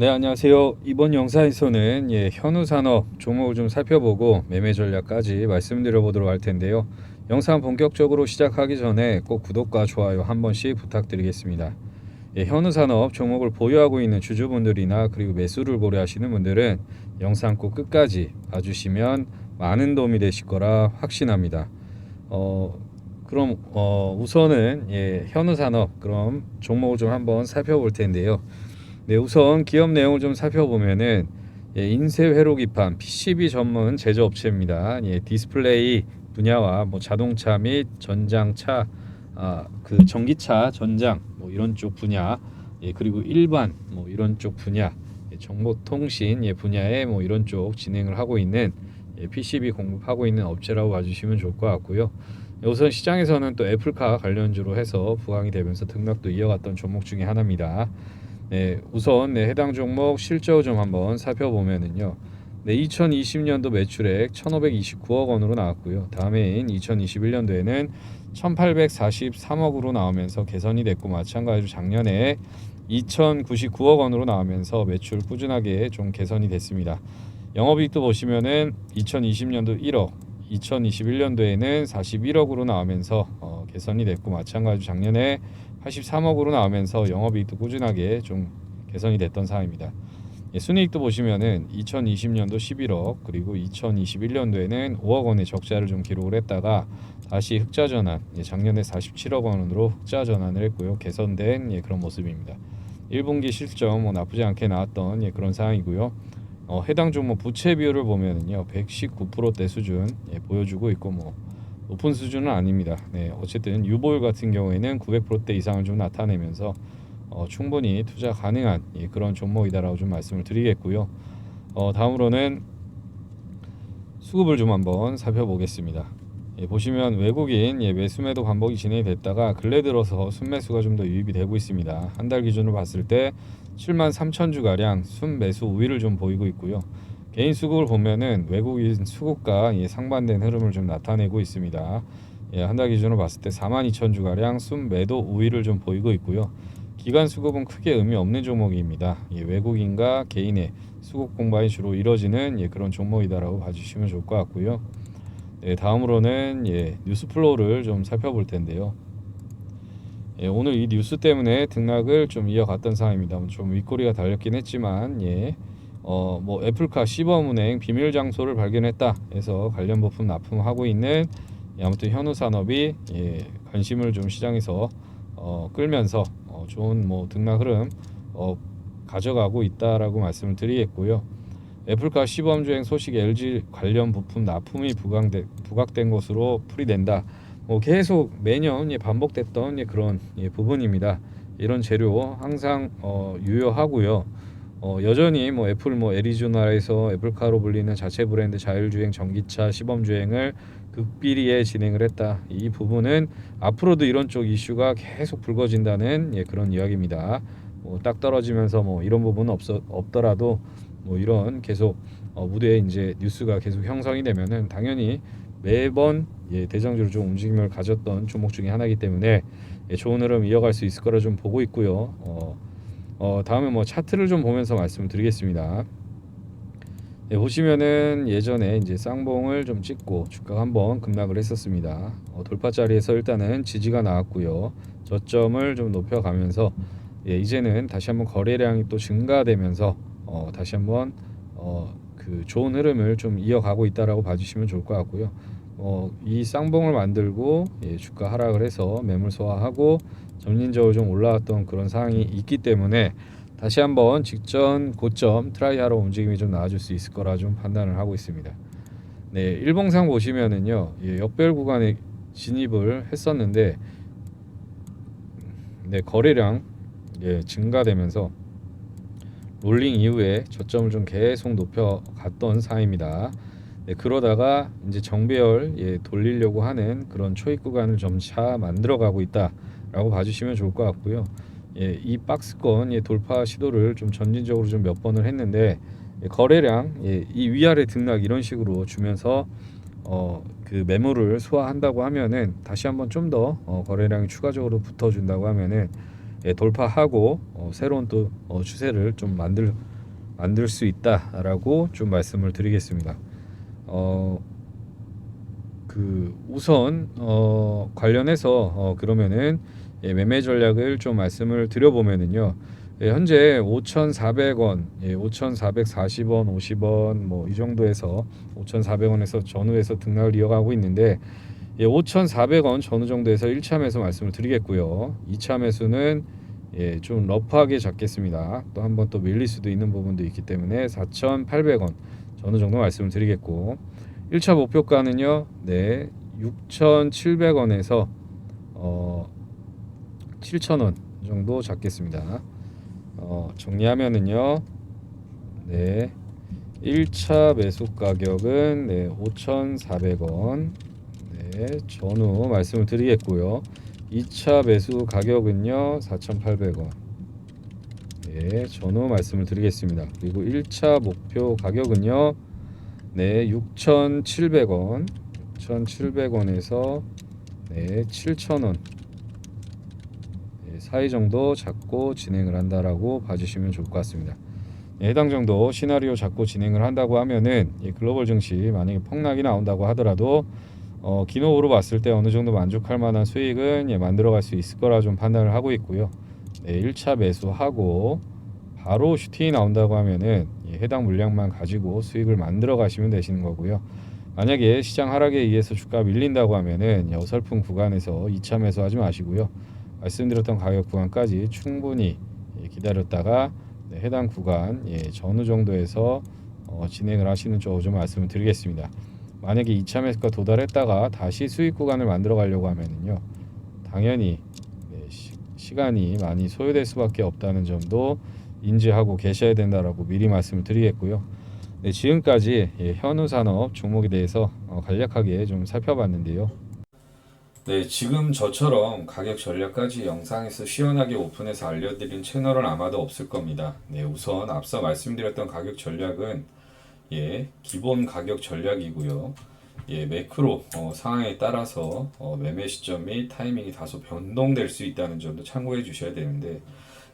네, 안녕하세요. 이번 영상에서는 예, 현우 산업 종목을 좀 살펴보고 매매 전략까지 말씀드려 보도록 할 텐데요. 영상 본격적으로 시작하기 전에 꼭 구독과 좋아요 한 번씩 부탁드리겠습니다. 예, 현우 산업 종목을 보유하고 있는 주주분들이나 그리고 매수를 고려하시는 분들은 영상 꼭 끝까지 봐주시면 많은 도움이 되실 거라 확신합니다. 어, 그럼 어, 우선은 예, 현우 산업 그럼 종목을 좀 한번 살펴볼 텐데요. 네, 우선 기업 내용을 좀 살펴보면은 예, 인쇄 회로 기판 PCB 전문 제조 업체입니다. 예, 디스플레이 분야와 뭐 자동차 및 전장차, 아, 그 전기차 전장 뭐 이런 쪽 분야, 예, 그리고 일반 뭐 이런 쪽 분야, 예, 정보통신 예, 분야에 뭐 이런 쪽 진행을 하고 있는 예, PCB 공급하고 있는 업체라고 봐주시면 좋을 것 같고요. 예, 우선 시장에서는 또 애플카 관련주로 해서 부강이 되면서 등락도 이어갔던 종목 중에 하나입니다. 네, 우선 네, 해당 종목 실적 좀 한번 살펴보면은요. 네, 2020년도 매출액 1,529억 원으로 나왔고요. 다음해인 2021년도에는 1,843억으로 나오면서 개선이 됐고 마찬가지로 작년에 2,099억 원으로 나오면서 매출 꾸준하게 좀 개선이 됐습니다. 영업이익도 보시면은 2020년도 1억, 2021년도에는 41억으로 나오면서 어, 개선이 됐고 마찬가지로 작년에 83억으로 나오면서 영업이익도 꾸준하게 좀 개선이 됐던 상황입니다. 예, 순이익도 보시면은 2020년도 11억 그리고 2021년도에는 5억 원의 적자를 좀 기록을 했다가 다시 흑자 전환 예, 작년에 47억 원으로 흑자 전환을 했고요 개선된 예, 그런 모습입니다. 1분기 실적 뭐 나쁘지 않게 나왔던 예, 그런 상황이고요. 어, 해당 종목 부채 비율을 보면은요 119%대 수준 예, 보여주고 있고 뭐 높은 수준은 아닙니다. 네, 어쨌든 유보율 같은 경우에는 900%대 이상을 좀 나타내면서 어, 충분히 투자 가능한 예, 그런 종목이다라고 좀 말씀을 드리겠고요. 어, 다음으로는 수급을 좀 한번 살펴보겠습니다. 예, 보시면 외국인 예, 매수 매도 반복이 진행이 됐다가 근래 들어서 순매수가 좀 더 유입이 되고 있습니다. 한 달 기준으로 봤을 때 7만 3천 주 가량 순매수 우위를 좀 보이고 있고요. 개인 수급을 보면은 외국인 수급과 예, 상반된 흐름을 좀 나타내고 있습니다. 예, 한달 기준으로 봤을 때 4만 2천 주 가량 순매도 우위를 좀 보이고 있고요. 기관 수급은 크게 의미 없는 종목입니다. 예, 외국인과 개인의 수급 공방이 주로 이뤄지는 예, 그런 종목이다라고 봐주시면 좋을 것 같고요. 네, 다음으로는 예, 뉴스 플로우를 좀 살펴볼 텐데요. 예, 오늘 이 뉴스 때문에 등락을 좀 이어갔던 상황입니다. 좀 윗꼬리가 달렸긴 했지만 예, 어, 뭐 애플카 시범은행 비밀 장소를 발견했다 해서 관련 부품 납품하고 있는 예, 아무튼 현우 산업이 예, 관심을 좀 시장에서 어, 끌면서 어, 좋은 뭐 등락 흐름 어, 가져가고 있다라고 말씀을 드리겠고요. 애플카 시범 주행 소식 LG 관련 부품 납품이 부각된, 부각된 것으로 풀이된다. 뭐 계속 매년 예, 반복됐던 예, 그런 예, 부분입니다. 이런 재료 항상 어, 유효하고요. 어, 여전히 뭐 애플 뭐 애리조나에서 애플카로 불리는 자체 브랜드 자율주행 전기차 시범 주행을 극비리에 진행을 했다. 이 부분은 앞으로도 이런 쪽 이슈가 계속 불거진다는 예, 그런 이야기입니다. 뭐 딱 떨어지면서 뭐 이런 부분은 없어, 없더라도 뭐 이런 계속 어, 무대에 이제 뉴스가 계속 형성이 되면은 당연히 매번 예, 대장주로 좀 움직임을 가졌던 종목 중에 하나이기 때문에 예, 좋은 흐름 이어갈 수 있을 거라 좀 보고 있고요. 어, 어, 다음에 뭐 차트를 좀 보면서 말씀을 드리겠습니다. 예, 보시면은 예전에 이제 쌍봉을 좀 찍고 주가가 한번 급락을 했었습니다. 어, 돌파 자리에서 일단은 지지가 나왔고요. 저점을 좀 높여가면서 예, 이제는 다시 한번 거래량이 또 증가되면서 어, 다시 한번 어, 그 좋은 흐름을 좀 이어가고 있다라고 봐주시면 좋을 것 같고요. 어, 이 쌍봉을 만들고 예, 주가 하락을 해서 매물 소화하고 점진적으로 좀 올라왔던 그런 상황이 있기 때문에 다시 한번 직전 고점 트라이하러 움직임이 좀 나와줄 수 있을 거라 좀 판단을 하고 있습니다. 네, 일봉상 보시면은요, 예, 역별 구간에 진입을 했었는데, 네 거래량 예, 증가되면서 롤링 이후에 저점을 좀 계속 높여갔던 상황입니다. 네, 그러다가 이제 정배열 예, 돌리려고 하는 그런 초입 구간을 점차 만들어가고 있다라고 봐주시면 좋을 것 같고요. 예, 이 박스권 예, 돌파 시도를 좀 전진적으로 좀 몇 번을 했는데 예, 거래량 예, 이 위아래 등락 이런 식으로 주면서 어, 그 매물을 소화한다고 하면은 다시 한번 좀 더 어, 거래량이 추가적으로 붙어준다고 하면은 예, 돌파하고 어, 새로운 또 어, 추세를 좀 만들 만들 수 있다라고 좀 말씀을 드리겠습니다. 어, 그 우선 어, 관련해서 어, 그러면은 예, 매매 전략을 좀 말씀을 드려보면은요. 예, 현재 5,400원, 예, 5,440원, 50원 뭐 이 정도에서 5,400원에서 전후에서 등락을 이어가고 있는데 예, 5,400원 전후 정도에서 1차 매수 말씀을 드리겠고요. 2차 매수는 예, 좀 러프하게 잡겠습니다. 또 한번 또 밀릴 수도 있는 부분도 있기 때문에 4,800원 전후 정도 말씀을 드리겠고 1차 목표가는요. 네. 6,700원에서 어 7,000원 정도 잡겠습니다. 어, 정리하면은요. 네. 1차 매수 가격은 네, 5,400원. 네, 전후 말씀을 드리겠고요. 2차 매수 가격은요. 4,800원. 네, 전후 말씀을 드리겠습니다. 그리고 1차 목표 가격은요. 네, 6,700원. 6,700원에서 네, 7,000원. 네, 사이 정도 잡고 진행을 한다라고 봐주시면 좋을 것 같습니다. 네, 해당 정도 시나리오 잡고 진행을 한다고 하면은 이 글로벌 증시 만약에 폭락이 나온다고 하더라도 어, 기노으로 봤을 때 어느 정도 만족할 만한 수익은 예, 만들어갈 수 있을 거라 좀 판단을 하고 있고요. 네, 1차 매수하고 바로 슈팅이 나온다고 하면은 예, 해당 물량만 가지고 수익을 만들어 가시면 되시는 거고요. 만약에 시장 하락에 의해서 주가 밀린다고 하면은 어설픈 구간에서 2차 매수하지 마시고요. 말씀드렸던 가격 구간까지 충분히 예, 기다렸다가 네, 해당 구간 예, 전후 정도에서 어, 진행을 하시는 쪽좀 말씀을 드리겠습니다. 만약에 2차 매수가 도달했다가 다시 수익 구간을 만들어 가려고 하면은요. 당연히 네, 시, 시간이 많이 소요될 수밖에 없다는 점도 인지하고 계셔야 된다라고 미리 말씀을 드리겠고요. 네, 지금까지 예, 현우 산업 종목에 대해서 어, 간략하게 좀 살펴봤는데요. 네, 지금 저처럼 가격 전략까지 영상에서 시원하게 오픈해서 알려드린 채널은 아마도 없을 겁니다. 네, 우선 앞서 말씀드렸던 가격 전략은 예, 기본 가격 전략이고요. 예, 매크로 어, 상황에 따라서 어, 매매 시점 및 타이밍이 다소 변동될 수 있다는 점도 참고해 주셔야 되는데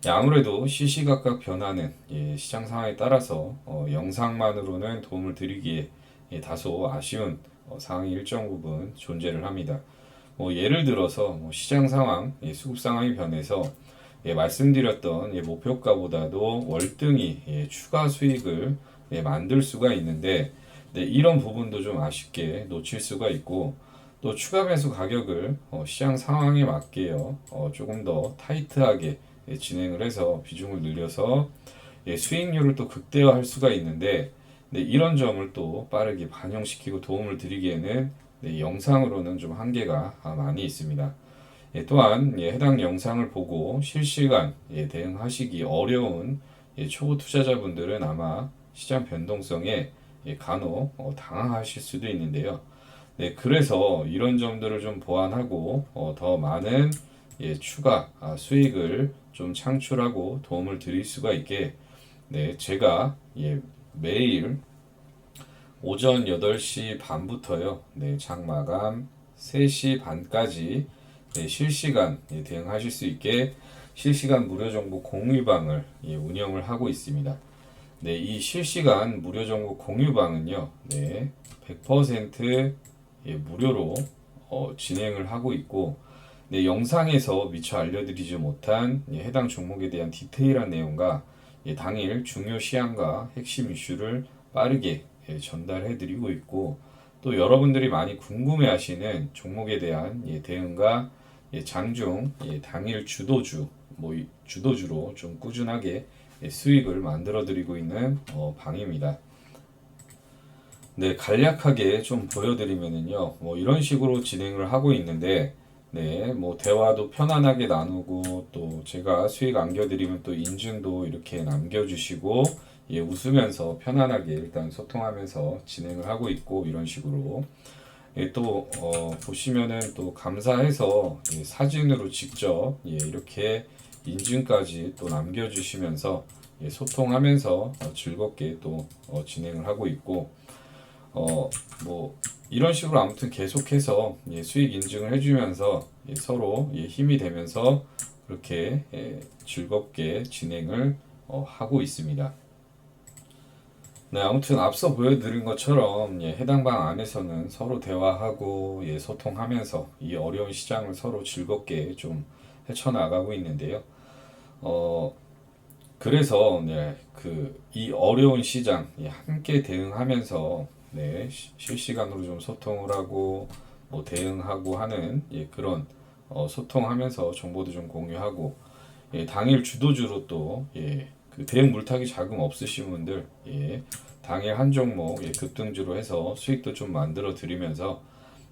예, 아무래도 시시각각 변하는 예, 시장 상황에 따라서 어, 영상만으로는 도움을 드리기에 예, 다소 아쉬운 어, 상황이 일정 부분 존재를 합니다. 뭐 예를 들어서 뭐 시장 상황, 예, 수급 상황이 변해서 예, 말씀드렸던 예, 목표가보다도 월등히 예, 추가 수익을 예, 만들 수가 있는데 네, 이런 부분도 좀 아쉽게 놓칠 수가 있고 또 추가 매수 가격을 어, 시장 상황에 맞게요 어, 조금 더 타이트하게 예, 진행을 해서 비중을 늘려서 예, 수익률을 또 극대화할 수가 있는데 네, 이런 점을 또 빠르게 반영시키고 도움을 드리기에는 네, 영상으로는 좀 한계가 아, 많이 있습니다. 예, 또한 예, 해당 영상을 보고 실시간 예, 대응하시기 어려운 예, 초보 투자자분들은 아마 시장 변동성에 예, 간혹 어, 당황하실 수도 있는데요. 네, 그래서 이런 점들을 좀 보완하고 어, 더 많은 예, 추가 아, 수익을 좀 창출하고 도움을 드릴 수가 있게 네, 제가 예, 매일 오전 8시 반부터요. 네, 장 마감 3시 반까지 네, 실시간 예, 대응하실 수 있게 실시간 무료 정보 공유방을 예, 운영을 하고 있습니다. 네, 이 실시간 무료 정보 공유방은요, 네, 100% 예, 무료로 어, 진행을 하고 있고, 네, 영상에서 미처 알려드리지 못한 예, 해당 종목에 대한 디테일한 내용과 예, 당일 중요 시황과 핵심 이슈를 빠르게 예, 전달해드리고 있고, 또 여러분들이 많이 궁금해하시는 종목에 대한 예, 대응과 예, 장중 예, 당일 주도주, 뭐 이- 주도주로 좀 꾸준하게 예, 수익을 만들어 드리고 있는 어, 방입니다. 네, 간략하게 좀 보여드리면은요, 뭐 이런 식으로 진행을 하고 있는데, 네, 뭐 대화도 편안하게 나누고 또 제가 수익 안겨드리면 또 인증도 이렇게 남겨주시고, 예, 웃으면서 편안하게 일단 소통하면서 진행을 하고 있고 이런 식으로. 예, 또 어, 보시면은 또 감사해서 예, 사진으로 직접 예, 이렇게 인증까지 또 남겨주시면서 예, 소통하면서 어, 즐겁게 또 어, 진행을 하고 있고 어, 뭐 이런 식으로 아무튼 계속해서 예, 수익 인증을 해주면서 예, 서로 예, 힘이 되면서 그렇게 예, 즐겁게 진행을 어, 하고 있습니다. 네, 아무튼 앞서 보여드린 것처럼 예, 해당 방 안에서는 서로 대화하고 예, 소통하면서 이 어려운 시장을 서로 즐겁게 좀 헤쳐나가고 있는데요. 어, 그래서 네, 그이 어려운 시장 예, 함께 대응하면서 네, 시- 실시간으로 좀 소통을 하고 뭐 대응하고 하는 예, 그런 어, 소통하면서 정보도 좀 공유하고 예, 당일 주도주로 또 예, 그 대응 물타기 자금 없으신 분들 예, 당일 한 종목 예, 급등주로 해서 수익도 좀 만들어 드리면서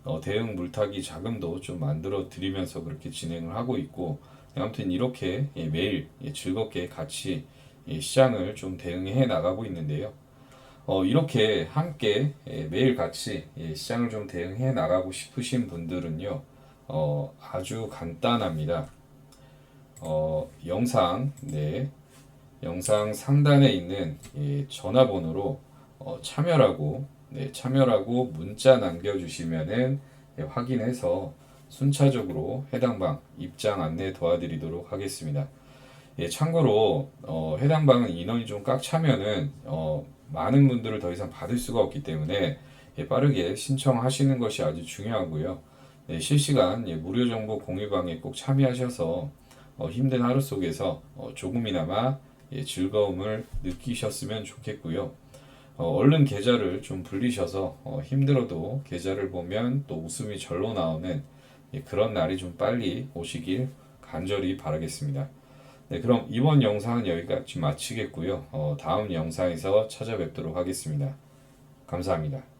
어, 대응 물타기 자금도 좀 만들어 드리면서 그렇게 진행을 하고 있고 네, 아무튼 이렇게 예, 매일 예, 즐겁게 같이 예, 시장을 좀 대응해 나가고 있는데요. 어, 이렇게 함께 예, 매일 같이 예, 시장을 좀 대응해 나가고 싶으신 분들은요, 어, 아주 간단합니다. 어, 영상, 네, 영상 상단에 있는 이 전화번호로 어, 참여라고 네, 참여라고 문자 남겨주시면은 예, 확인해서 순차적으로 해당 방 입장 안내 도와드리도록 하겠습니다. 예, 참고로 어, 해당 방은 인원이 좀 꽉 차면은 어, 많은 분들을 더 이상 받을 수가 없기 때문에 예, 빠르게 신청하시는 것이 아주 중요하고요. 네, 실시간 예, 무료 정보 공유방에 꼭 참여하셔서 어, 힘든 하루 속에서 어, 조금이나마 예, 즐거움을 느끼셨으면 좋겠고요. 어, 얼른 계좌를 좀 불리셔서 어, 힘들어도 계좌를 보면 또 웃음이 절로 나오는 예, 그런 날이 좀 빨리 오시길 간절히 바라겠습니다. 네, 그럼 이번 영상은 여기까지 마치겠고요. 어, 다음 영상에서 찾아뵙도록 하겠습니다. 감사합니다.